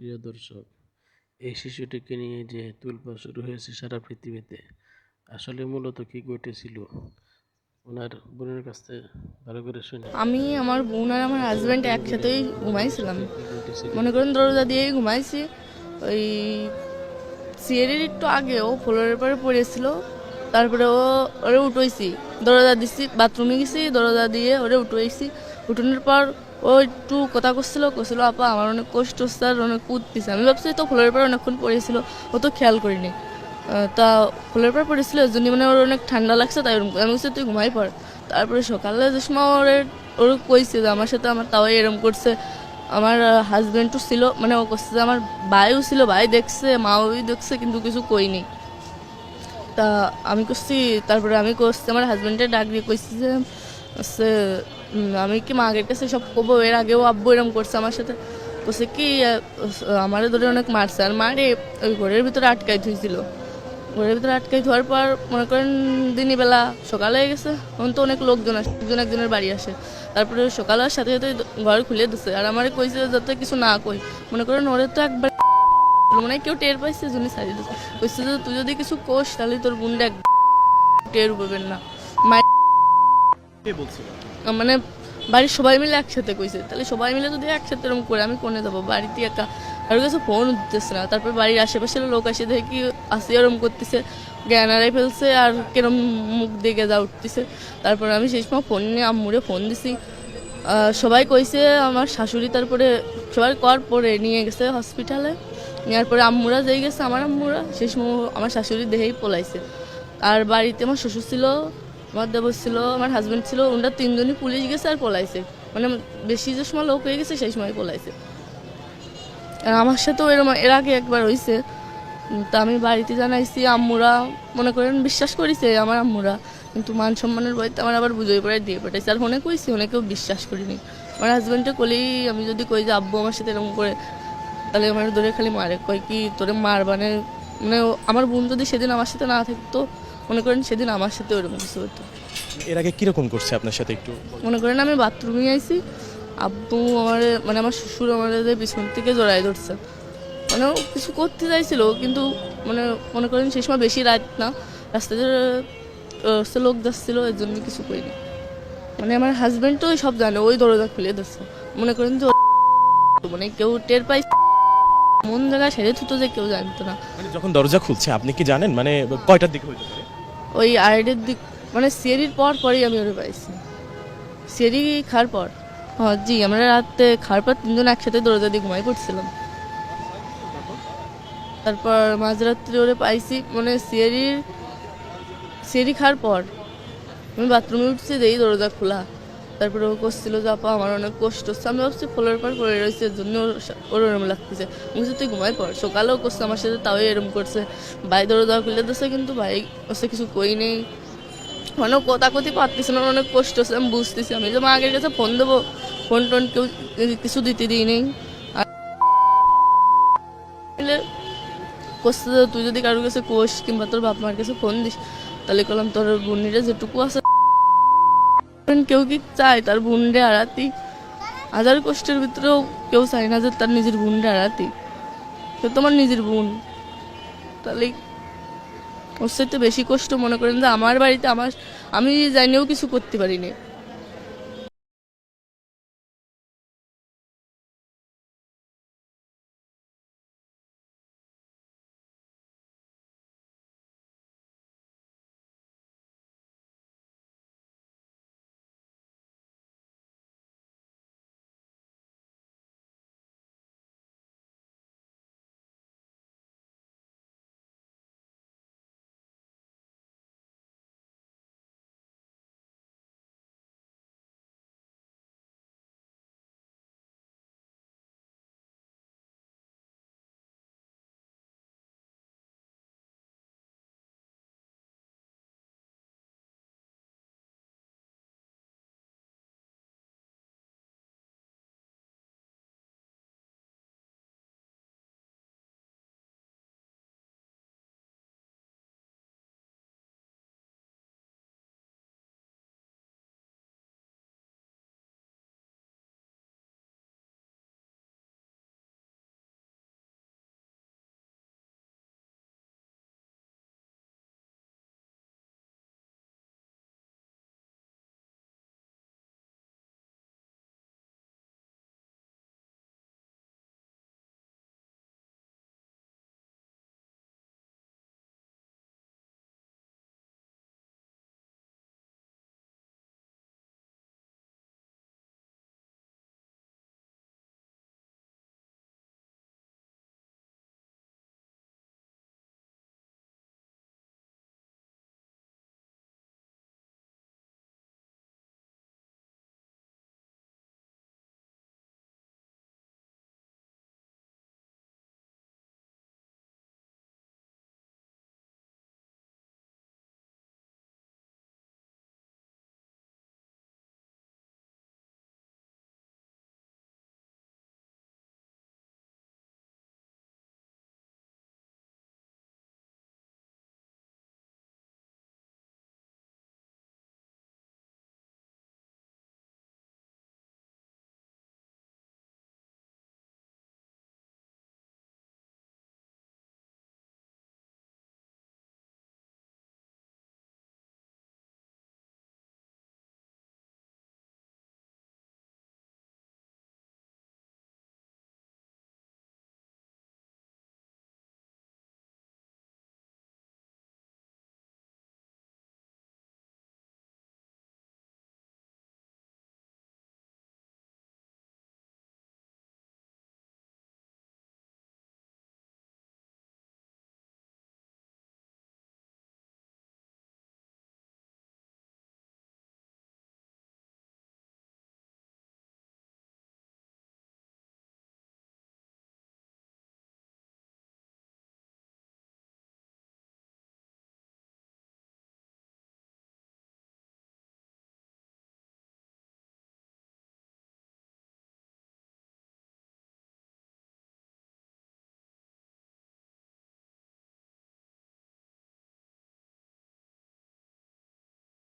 প্রিয় দর্শক, এই শিশুটিকে নিয়ে যে তুলপা শুরু হয়েছে সারা পৃথিবীতে, আসলে মূলত কি ঘটেছিল? ওনার বোনের কাছ থেকে ভালো করে শুনে। আমি আমার বোন আর আমার হাজব্যান্ড একসাথেই ঘুমাইছিলাম। মনে করেন দরজা দিয়েই ঘুমাইছি। ওই সিয়ারের একটু আগে ও ফ্লোরের পরে পড়েছিল। তারপরে ও ওরে উঠোইছি। দরজা দিছি, বাথরুমে গেছি, দরজা দিয়ে ওরে উঠোইছি। উঠোনোর পর ও একটু কথা করছিল করছিল আপা, আমার অনেক কষ্ট আর অনেক উঠতেছে আমি ভাবছি, তো ফ্লোরের পর অনেকক্ষণ পড়েছিল, ও তো খেয়াল করিনি। তা ফ্লোরের পর পড়েছিল জন্য মানে ওর অনেক ঠান্ডা লাগছে, তাই আমি বলছি, তুই ঘুমাই পড়। তারপরে সকালে যে ওরে ওর কইছে যে আমার সাথে আমার তাও এরম করছে। আমার হাজবেন্ডও ছিল মানে ও করছে যে আমার ভাইও ছিল, ভাই দেখছে, মাও দেখছে, কিন্তু কিছু কইনি। তা আমি করছি তারপরে আমি করছি আমার হাজবেন্ডের ডাক দিয়ে কইছি যে আমি কি মাগের কাছে সব কবো? এর আগেও আব্বু এরম করছে আমার সাথে। করছে কি আমার ধরে অনেক মারছে। আর মারে ওই ঘরের ভিতরে আটকাই থুইছিল। ঘরের ভিতরে আটকাই ধোয়ার পর মনে করেন দিনই বেলা সকালে হয়ে গেছে। তখন তো অনেক লোকজন আসে, একজন একজনের বাড়ি আসে। তারপরে সকালে আর সাথে সাথে ঘর খুলে দিছে। আর আমার কইছে যাতে কিছু না কই। মনে করেন ওরে তো একবার মানে কেউ টের পাইছে জন্য সারিয়ে দিচ্ছে কইছে যে, তুই যদি কিছু কোষ তাহলে তোর বোনটা টের পাবেন না। মায়ের মানে বাড়ির সবাই মিলে একসাথে কইছে। তাহলে সবাই মিলে যদি একসাথে এরকম করে, আমি কোনে যাব? বাড়িতে একা। আর কাছে ফোন উঠতেছে না। তারপর বাড়ির আশেপাশের লোক আসে, দেখে আসি এরম করতেছে। জ্ঞান হারাই ফেলছে আর কেরম মুখ দিকে যা উঠতেছে। তারপর আমি সেই সময় ফোন নিয়ে আম্মুরে ফোন দিছি। সবাই কইছে আমার শাশুড়ি তারপরে সবাই কর পরে নিয়ে গেছে হসপিটালে নেওয়ার পরে আম্মুরা যেই গেছে, আমার আম্মুরা, সেই সময় আমার শাশুড়ি দেহেই পলাইছে। আর বাড়িতে আমার শ্বশুর ছিল আমার দেবর ছিল, আমার হাজবেন্ড ছিল ওনারা তিনজনই পুলিশ গেছে আর পলাইছে। মানে বেশি যে সময় লোক হয়ে গেছে, সেই সময় পলাইছে। আর আমার সাথেও এরকম এর আগে একবার হয়েছে তা আমি বাড়িতে জানাইছি, আম্মুরা মনে করেন বিশ্বাস করিছে আমার আম্মুরা, কিন্তু মান সম্মানের বইতে আমার আবার বুঝোই পড়ে দিয়ে পাঠাইছে। আর ফোনে কইছি অনেকেও বিশ্বাস করিনি। আমার হাজব্যান্ডে কলেই আমি যদি কই যে, আব্বু আমার সাথে এরকম করে, তাহলে আমার ধরে খালি মারে। কয় কি, তোরে মার মানে মানে আমার বোন যদি সেদিন আমার সাথে না থাকতো মনে করেন সেদিন আমার সাথে ওরকম কিছু হতো। এর আগে কীরকম করছে আপনার সাথে একটু? মনে করেন আমি বাথরুমে আইছি আব্বু আমার মানে আমার শ্বশুর আমার পিছন থেকে জড়াই ধরছে। মানে কিছু করতে চাইছিল কিন্তু মানে মনে করেন সেই সময় বেশি রাত না রাস্তাতে লোক যাচ্ছিল এর জন্য কিছু করিনি। মানে আমার হাজব্যান্ড তো সব জানে ওই দরজা খুলে দিচ্ছে মনে করেন যে মানে কেউ টের পাই মন জায়গায় সেরে থুতো যে কেউ জানতো না। মানে যখন দরজা খুলছে আপনি কি জানেন? মানে কয়টার দিকে ওই আড়াইটের দিক মানে সিয়ারির পর পরেই আমি ওরে পাইছি। সিয়ারি খাওয়ার পর। হ্যাঁ জি, আমরা রাতে খাওয়ার পর তিনজন একসাথে দিয়ে ঘুমাই পড়ছিলাম। তারপর মাঝরাত্রি ওরে পাইছি মানে সিয়ারির সিয়ারি খাওয়ার পর। আমি বাথরুমে উঠছি দেই দরজা খোলা। তারপরে ও করছিল যে, আপা, আমার অনেক কষ্ট। হচ্ছে আমি ভাবছি ফ্লোরের পর পড়ে রয়েছে, এর জন্য ওর ওরম লাগতেছে। আমি তুই ঘুমাই পড়। সকালেও করছে, আমার সাথে তাও এরম করছে। ভাই দরজা খুলে দিচ্ছে কিন্তু ভাই ওসে কিছু কই নেই। মানে কথা কথি পারতেছে না অনেক কষ্ট হচ্ছে, আমি বুঝতেছি। আমি যে মা, আগের কাছে ফোন দেবো। ফোন টোন কেউ কিছু দিতে দিই নেই। করছে তুই যদি কারোর কাছে কোষ কিংবা তোর বাপ মার কাছে ফোন দিস, তাহলে কলাম তোর বোনিরা যেটুকু আছে কেউ কি চায় তার বোনরে আড়াতি? হাজার কষ্টের ভিতরেও কেউ চায় না যে তার নিজের বোনরে হারাতি সে তোমার নিজের বোন। তাহলে ওর সাথে বেশি কষ্ট মনে করেন যে আমার বাড়িতে আমার আমি জানিও কিছু করতে পারিনি।